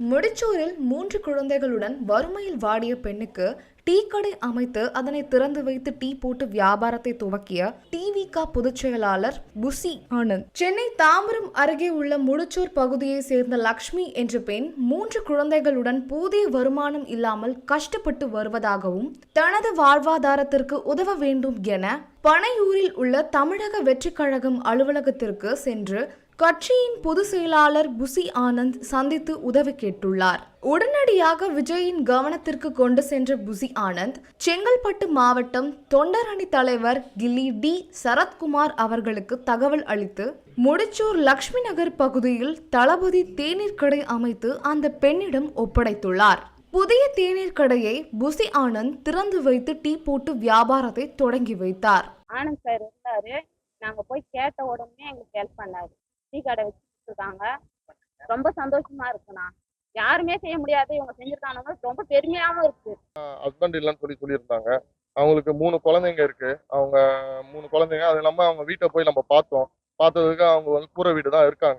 முடிச்சூரில் மூன்று குழந்தைகளுடன் வறுமையில் வாடிய பெண்ணுக்கு டீ கடை அமைத்து அதனை திறந்து வைத்து டீ போட்டு வியாபாரத்தை துவக்கிய டிவிகா பொதுச் செயலாளர் புசி ஆனந்த். சென்னை தாம்பரம் அருகே உள்ள முடிச்சூர் பகுதியை சேர்ந்த லக்ஷ்மி என்ற பெண் மூன்று குழந்தைகளுடன் போதிய வருமானம் இல்லாமல் கஷ்டப்பட்டு வருவதாகவும் தனது வாழ்வாதாரத்திற்கு உதவ வேண்டும் என பனையூரில் உள்ள தமிழக வெற்றிக் கழகம் அலுவலகத்திற்கு சென்று கட்சியின் பொதுச் செயலாளர் புசி ஆனந்த் சந்தித்து உதவி கேட்டுள்ளார். உடனடியாக விஜயின் கவனத்திற்கு கொண்டு சென்ற புசி ஆனந்த் செங்கல்பட்டு மாவட்டம் தொண்டர் அணி தலைவர் கில்லி டி. சரத்குமார் அவர்களுக்கு தகவல் அளித்து முடிச்சூர் லக்ஷ்மி நகர் பகுதியில் தளபதி தேநீர் கடை அமைத்து அந்த பெண்ணிடம் ஒப்படைத்துள்ளார். புதிய தேநீர் கடையை புசி ஆனந்த் திறந்து வைத்து டீ போட்டு வியாபாரத்தை தொடங்கி வைத்தார். ஆனந்த் சார் இருந்தாரு. நாங்க போய் கேட்ட உடனே எங்களுக்கு ஹெல்ப் பண்ணாரு. கடை வச்சுட்டு இருக்காங்க. ரொம்ப சந்தோஷமா இருக்குண்ணா. யாருமே செய்ய முடியாது. இவங்க செஞ்சிருக்காங்க ரொம்ப பெருமையாவும் இருக்கு. ஹஸ்பண்ட் இல்லைன்னு சொல்லி சொல்லியிருந்தாங்க. அவங்களுக்கு மூணு குழந்தைங்க இருக்கு. அவங்க மூணு குழந்தைங்க. அது இல்லாம அவங்க வீட்டை போய் நம்ம பார்த்தோம். பார்த்ததுக்கு அவங்க வந்து கூரை வீடு தான் இருக்காங்க.